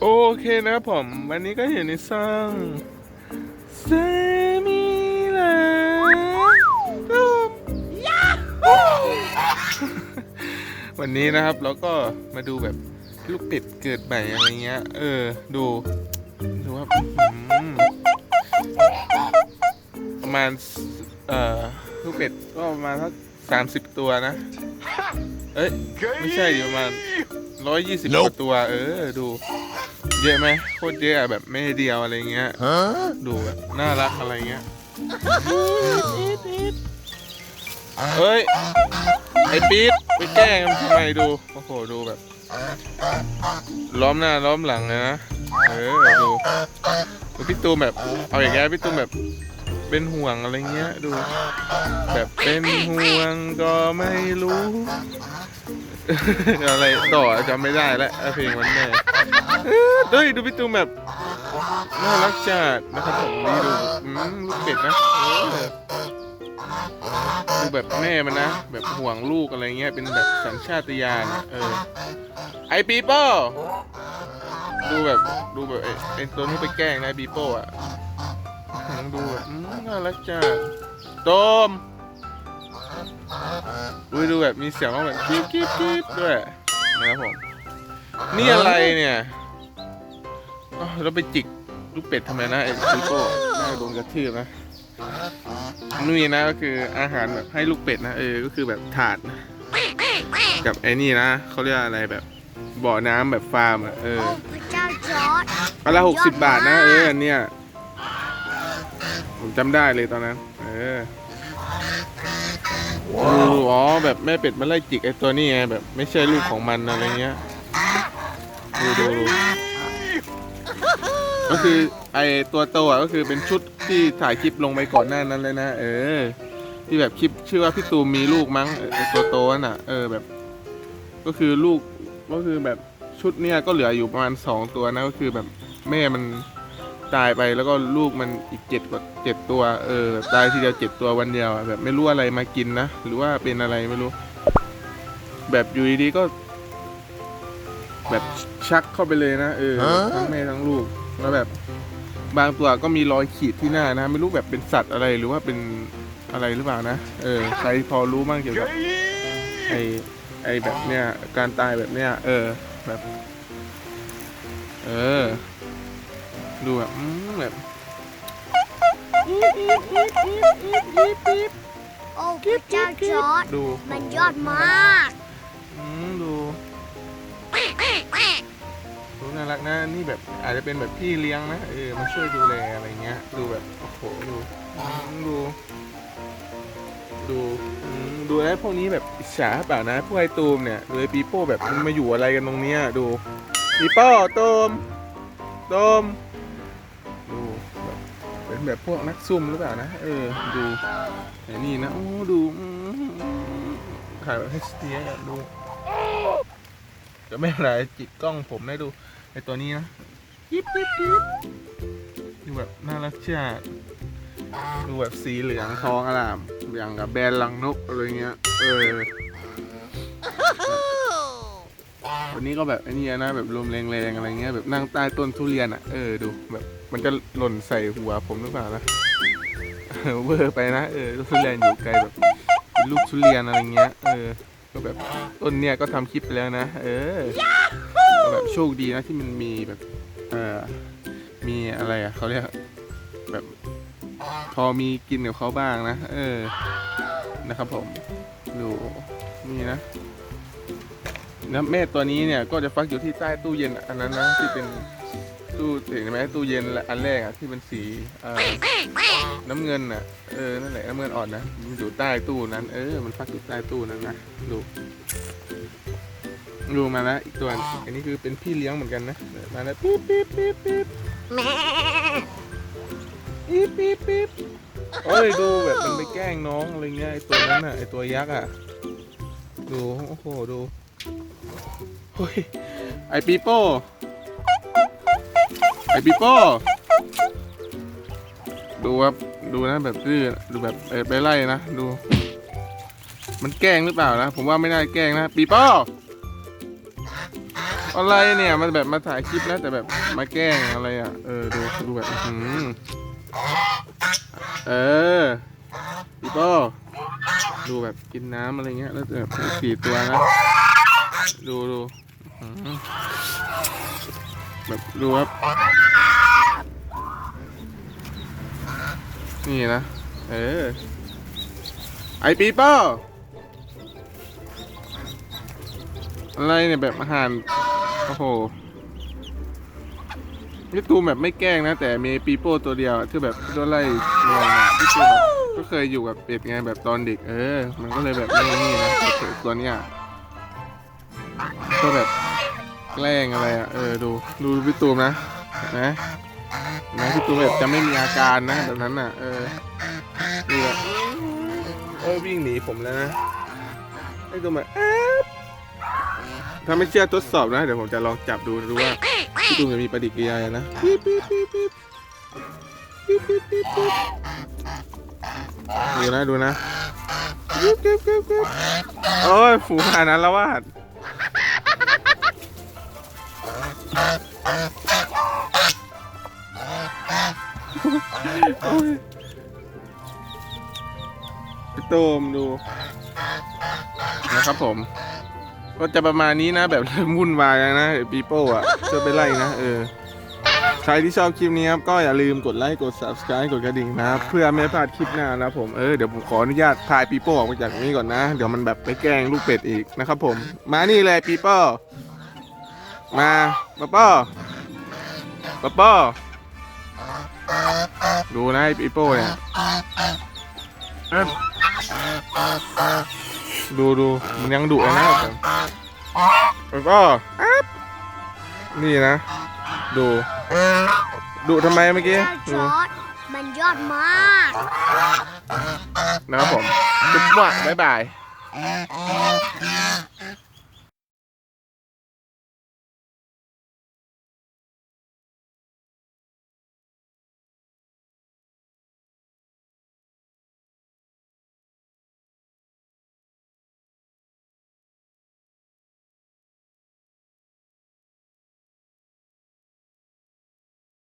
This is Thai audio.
โอเคนะครับผม วันนี้ก็อยู่ในซ่องเซมิลาตูมวันนี้นะครับเราก็มาดูแบบลูกเป็ดเกิดใหม่อะไรเงี้ย เออ ดูดูว่าประมาณ เอ่อ ลูกเป็ดก็ประมาณสักสามสิบตัวนะ เอ้ย ไม่ใช่ดิประมาณ ร้อยยี่สิบกว่าตัว เออ ดู เยอะไหมโคตรเยอะอะแบบไม่เดียวอะไรเงี้ยดูแบบน่ารักอะไรเงี้ยเฮ้ย ไอ้ปี๊ดไปแกล้งมันทำไมดู โอ้โห ดูแบบ ล้อมหน้าล้อมหลังเลยนะ เออ ดูดูพี่ตูมแบบ เอาอย่างเงี้ยพี่ตูมแบบเป็นห่วงอะไรเงี้ย ดู แบบเป็นห่วงก็ไม่รู้ อะไรต่อจำไม่ได้แล้วเพลงมันแม่เฮ้ยดูพี่ตูมแบบน่ารักจัดนะครับผมนี่ดูลูกเป็ดนะเออดูแบบแม่มันนะ แบบห่วงลูกอะไรเงี้ยเป็นแบบสัญชาตญาณเออไอปีโป้ดูแบบดูแบบไอ้ตัวนี้ไปแกล้งนะปีโป้อะดูแบบอืมน่ารักจัดโดม อุ้ยดูแบบมีเสียงร้องแบบกิ๊บกิ๊บกิ๊บด้วยนะครับผมนี่อะไรเนี่ยอ้าวเราไปจิกลูกเป็ดทำไมนะไอ้ซิโก้น่าโดนกระทืบนะนี่นะก็คืออาหารแบบให้ลูกเป็ดนะเออก็คือแบบถาดนะกับไอ้นี่นะเขาเรียกอะไรแบบบ่อน้ำแบบฟาร์มอะเออโอ้พระเจ้าจอร์ดอันละหกสิบบาทนะ เอออันเนี้ยผมจำได้เลยตอนนั้น เออ ดูอ๋อแบบแม่เป็ดมาไล่จิกไอ้ตัวนี้ไงแบบไม่ใช่ลูกของมันอะไรเงี้ยดูดูดูก็คือไอ้ตัวโตอะก็คือเป็นชุดที่ถ่ายคลิปลงไปก่อนหน้านั้นเลยนะเออ ที่แบบคลิปชื่อว่าพี่ตูมมีลูกมั้งเออไอ้ตัวโตนั่นน่ะ เออแบบ ก็คือลูกก็คือแบบชุดเนี้ยก็เหลืออยู่ประมาณสองตัวนะก็คือแบบแม่มัน ตายไปแล้วก็ลูกมันอีกเจ็ดกว่าเจ็ดตัว เออแบบตายทีเดียวเจ็ดตัววันเดียวอะแบบไม่รู้อะไรมากินนะหรือว่าเป็นอะไรไม่รู้ แบบอยู่ดีๆก็ แบบชักเข้าไปเลยนะเออทั้งแม่ทั้งลูกแล้วแบบ บางตัวก็มีรอยขีดที่หน้านะ ไม่รู้แบบเป็นสัตว์อะไรหรือว่าเป็นอะไรหรือเปล่านะเออใครพอรู้บ้างเกี่ยวกับไอไอแบบเนี้ยการตายแบบเนี้ยเออแบบ เออ ดูแบบอืมแบบโอ้พระเจ้าจอร์ดดูมันยอดมากอืมดูดูน่ารักนะนี่แบบอาจจะเป็นแบบพี่เลี้ยงนะเออมาช่วยดูแลอะไรเงี้ย ดูแบบโอ้โหดูอืมดูดูอืมดูแล้วพวกนี้แบบอิจฉาเปล่านะพวกไอตูมเนี่ยดูไอปีโป้แบบมันมาอยู่อะไรกันตรงเนี้ยดูปีโป้ตูมตูมดูแบบเป็น แบบพวกนักซุ่มหรือเปล่านะ เออ ดูไอ้นี่นะโอ้ดูถ่ายแบบให้เสียอะดูจะไม่เป็นไรจิกกล้องผมได้ดูไอตัวนี้นะยิบยิบยิบดูแบบน่ารักจัดดูแบบสีเหลืองทองอลามอย่างกับแบรนด์ลังนกอะไรเงี้ย เออ วันนี้ก็แบบไอ้นี่นะแบบลมแรงๆอะไรเงี้ยแบบนั่งใต้ต้นทุเรียนอะเออดูแบบมันจะหล่นใส่หัวผมหรือเปล่านะเออเวอร์ไปนะเออต้นทุเรียนอยู่ไกลแบบเป็นลูกทุเรียนอะไรเงี้ยเออก็แบบต้นเนี้ยก็ทำคลิปไปแล้วนะ เออก็แบบโชคดีนะที่มันมีแบบเออมีอะไรอะเขาเรียกแบบพอมีกินกับเขาบ้างนะ เออนะครับผมดูนี่นะ นะแม่ตัวนี้เนี่ยก็จะฟักอยู่ที่ใต้ตู้เย็นอันนั้นนะที่เป็นตู้เห็นไหมตู้เย็นอันแรกอะที่เป็นสีเอ่อน้ำเงินอะเออนั่นแหละน้ำเงินอ่อนนะมันอยู่ใต้ตู้นั้น เออ มันฟักอยู่ใต้ตู้นั้นนะดูดูมาแล้วอีกตัวอันนี้คือเป็นพี่เลี้ยงเหมือนกันนะมาแล้วปิ๊บปิ๊บปิ๊บปิ๊บแม่ปี๊บปี๊บปี๊บโอ้ยดูแบบมันไปแกล้งน้องอะไรเงี้ยไอตัวนั้นอะไอตัวยักษ์อะดูโอ้โหดู เฮ้ยไอปีโป้ไอปีโป้ดูครับดูนะแบบดื้อดูแบบไปไล่นะดู มันแกล้งหรือเปล่านะ ผมว่าไม่น่าแกล้งนะปีโป้อะไรเนี่ยมันแบบมาถ่ายคลิปนะแต่แบบมาแกล้งอะไรอะเออดูดูแบบอื้อหือเออพี่โป้ดูแบบกินน้ำอะไรเงี้ยแล้วแบบสี่ตัวนะ ดูดูอื้อหือแบบดูครับ นี่นะ เออ ไอปีโป้อะไรเนี่ยแบบอาหาร โอ้โหพี่ตูมแบบไม่แกล้งนะ แต่มีปีโป้ตัวเดียวอะที่แบบโดนไล่งวงอะพี่ตูมแบบก็เคยอยู่กับเป็ดไงแบบตอนเด็ก เออ มันก็เลยแบบไม่นี่นะไอ้เป็ดตัวเนี้ย ก็แบบแกล้งอะไรอะ เออดูดูพี่ตูมนะนไหมเห็นไหมพี่ตูมแบบจะไม่มีอาการนะแบบนั้นอะ เออดูแบบเออวิ่งหนีผมแล้วนะไอ้ตูมแบบแอบถ้าไม่เชื่อทดสอบนะ เดี๋ยวผมจะลองจับดูดูว่าพี่ตูมจะมีปฏิกิริยาอะไรนะปี๊บปี๊บปี๊บปี๊บปี๊บปี๊บปี๊บปี๊บดูนะดูนะปี๊บปี๊บปี๊บปี๊บโอ้ยฝูงหานั้นแล้ววาด พี่ตูมดู นะครับผม ก็จะประมาณนี้นะ แบบเริ่มวุ่นวายแล้วนะปีโป้อะเจะไปไล่นะ เออ ใครที่ชอบคลิปนี้ครับ ก็อย่าลืมกดไลค์กด subscribe กดกระดิ่งนะครับ เพื่อไม่พลาดคลิปหน้านะผม เออ เดี๋ยวผมขออนุญาตพายปีโป้ออกมาจากนี้ก่อนนะ เดี๋ยวมันแบบไปแกล้งลูกเป็ดอีกนะครับผม มานี่เลยปีโป้ มาป๊าป้อป๊าป้อดูนะไอ้ปีโป้เนี่ยดูดูมันยังดุเลยนะป๊าป้ออ๊บนี่นะ ดูดุทำไมเมื่อกี้ดูมันยอดมากนะครับผมจุ๊บหวะบ๊ายบาย